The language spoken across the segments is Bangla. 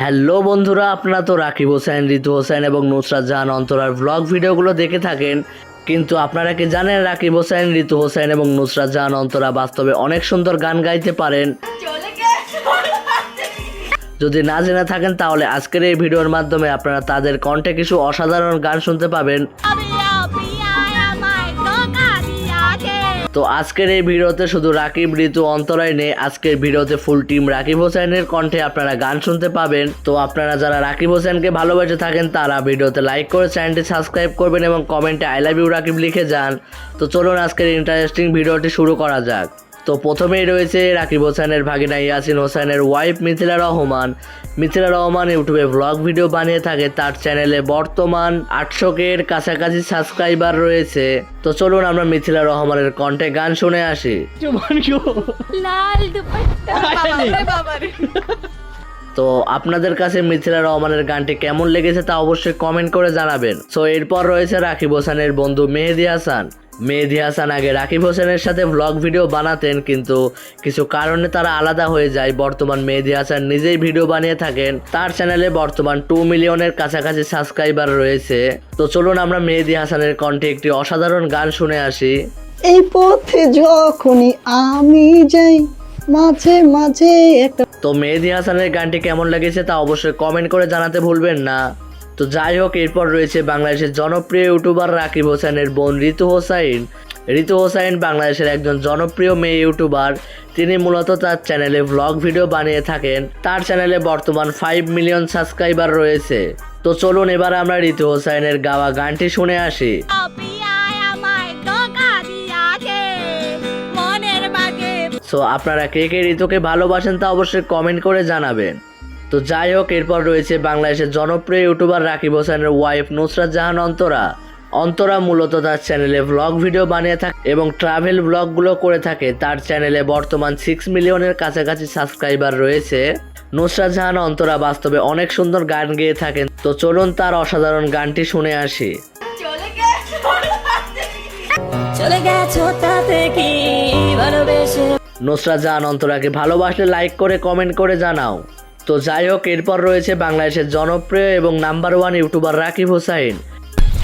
হ্যালো বন্ধুরা আপনারা তো রাকিব হোসেন ঋতু হোসেন এবং নুসরাত জাহান অন্তরার ব্লগ ভিডিওগুলো দেখে থাকেন। কিন্তু আপনারা কি জানেন রাকিব হোসেন ঋতু হোসেন এবং নুসরাত জাহান অন্তরা বাস্তবে অনেক সুন্দর গান গাইতে পারেন? যদি না জেনে থাকেন তাহলে আজকের এই ভিডিওর মাধ্যমে আপনারা তাদের কণ্ঠে কিছু অসাধারণ গান শুনতে পাবেন। তো আজকের এই ভিডিওতে শুধু রাকিব, ঋতু অন্তরায় নেই। আজকের ভিডিওতে ফুল টিম রাকিব হোসেনের কণ্ঠে আপনারা গান শুনতে পাবেন। তো আপনারা যারা রাকিব হোসেনকে ভালোবেসে থাকেন, তারা ভিডিওতে লাইক করে চ্যানেলটি সাবস্ক্রাইব করবেন এবং কমেন্টে আই লাভ ইউ রাকিব লিখে যান। তো চলুন আজকের ইন্টারেস্টিং ভিডিওটি শুরু করা যাক। তো প্রথমেই রয়েছে রাকিব হোসেনের ভাগিনা ইয়াসিন হোসেনের ওয়াইফ মিথিলা রহমান। মিথিলা রহমান ইউটিউবে ব্লগ ভিডিও বানিয়ে থাকে তার চ্যানেলে বর্তমান আটশো এর কাছাকাছি সাবস্ক্রাইবার রয়েছে। তো চলুন আমরা মিথিলা রহমানের কণ্ঠে গান শুনে আসি। লাল তো আপনাদের কাছে মিথিলা রহমানের গানটি কেমন লেগেছে তা অবশ্যই কমেন্ট করে জানাবেন। সো এরপর রয়েছে রাকিব হোসেনের বন্ধু মেহেদি হাসান। মেহেদি হাসান আগে রাকিব হোসেনের সাথে ব্লগ ভিডিও বানাতেন কিন্তু কিছু কারণে তারা আলাদা হয়ে যায়। বর্তমান মেহেদি হাসান নিজেই ভিডিও বানিয়ে থাকেন। তার চ্যানেলে বর্তমান টু মিলিয়নের কাছাকাছি সাবস্ক্রাইবার রয়েছে। তো চলুন আমরা মেহেদি হাসানের কণ্ঠে একটি অসাধারণ গান শুনে আসি। এই পথে যখনই আমি যাই মাঝে মাঝে একটা তো মেহেদি হাসানের গানটি কেমন লেগেছে তা অবশ্যই কমেন্ট করে জানাতে ভুলবেন না। তো যাই হোক এরপর রয়েছে বাংলাদেশের জনপ্রিয় ইউটিউবার রাকিব হোসেনের বোন ঋতু হোসাইন। ঋতু হোসাইন বাংলাদেশের একজন জনপ্রিয় মেয়ে ইউটিউবার। তিনি মূলত তার চ্যানেলে ভ্লগ ভিডিও বানিয়ে থাকেন। তার চ্যানেলে বর্তমান ফাইভ মিলিয়ন সাবস্ক্রাইবার রয়েছে। তো চলুন এবার আমরা ঋতু হোসাইনের গাওয়া গানটি শুনে আসি। সো আপনারা কে কে ঋতুকে ভালোবাসেন তা অবশ্যই কমেন্ট করে জানাবেন। তো যাই হোক এরপর রয়েছে বাংলাদেশের জনপ্রিয় ইউটিউবার রাকিব হোসেনের ওয়াইফ নুসরাত জাহান অন্তরা। অন্তরা মূলত তার চ্যানেলে ভ্লগ ভিডিও বানিয়ে থাকে এবং ট্রাভেল ব্লগগুলো করে থাকে। তার চ্যানেলে বর্তমান সিক্স মিলিয়নের কাছাকাছি সাবস্ক্রাইবার রয়েছে। নুসরাত জাহান অন্তরা বাস্তবে অনেক সুন্দর গান গেয়ে থাকেন। তো চলুন তার অসাধারণ গানটি শুনে আসি। চলে গেছো তাতে কি? ভালোবেসে নুসরাত জাহান অন্তরাকে ভালোবাসলে লাইক করে কমেন্ট করে জানাও। তো যাই হোক এরপর রয়েছে বাংলাদেশের জনপ্রিয় এবং number one YouTuber Rakib Hossain.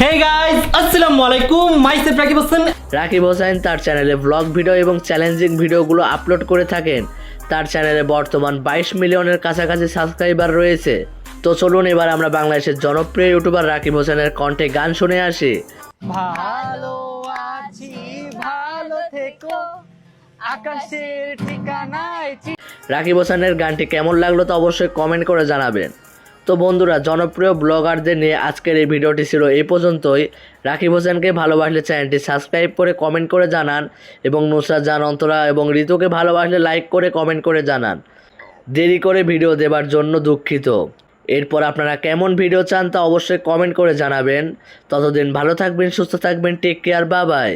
Hey guys আসসালামু আলাইকুম। মাইসেফ রাকিব হোসেন। রাকিব তার চ্যানেলে ব্লগ ভিডিও এবং চ্যালেঞ্জিং ভিডিওগুলো আপলোড করে থাকেন। তার চ্যানেলে বর্তমান বাইশ মিলিয়নের কাছাকাছি সাবস্ক্রাইবার রয়েছে। তো চলুন এবার আমরা বাংলাদেশের জনপ্রিয় ইউটিউবার রাকিব হোসেনের কণ্ঠে গান শুনে আসি। ভালো আছি ভালো থেকো। আকাশের ঠিকানায় রাকিব হোসেনের গানটি কেমন লাগল তো অবশ্যই কমেন্ট করে জানাবেন। তো বন্ধুরা, জনপ্রিয় ব্লগারদের নিয়ে আজকের এই ভিডিওটি ছিল এই পর্যন্তই। রাকিব হোসেনকে ভালোবাসলে চ্যানেলটি সাবস্ক্রাইব করে কমেন্ট করে জানান এবং নুসরাত জান অন্তরা এবং ঋতুকে ভালোবাসলে লাইক করে কমেন্ট করে জানান। দেরি করে ভিডিও দেবার জন্য দুঃখিত। এরপর আপনারা কেমন ভিডিও চান তা অবশ্যই কমেন্ট করে জানাবেন। ততদিন ভালো থাকবেন, সুস্থ থাকবেন টেক কেয়ার বাবাই